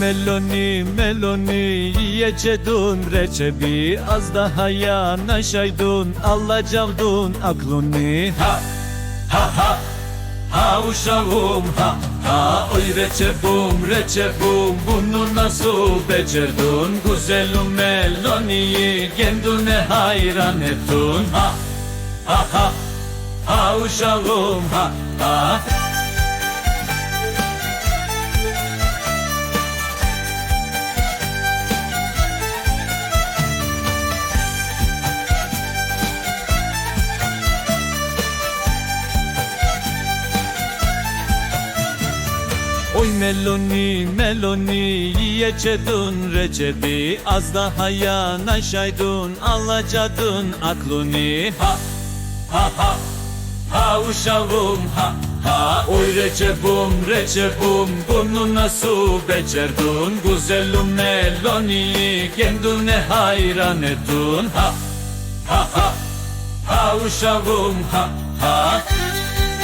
meloni meloni yiyecedun reçebi Az daha yanaşaydun alacavdun aklını. Ha ha ha ha uşağım ha ha Oy reçebum reçebum bunu nasıl becerdun Güzelim meloniyi kendine hayran ettin. Ha ha ha ha uşağım ha ha Oy meloni meloni yiyecedun reçebi Az daha yanaşaydın alacadın aklını. Ha ha ha ha uşağım ha ha. Oy reçebum reçebum bunu nasıl becerdin. Güzelim meloni kendine hayran ettin. Ha ha ha ha uşağım ha ha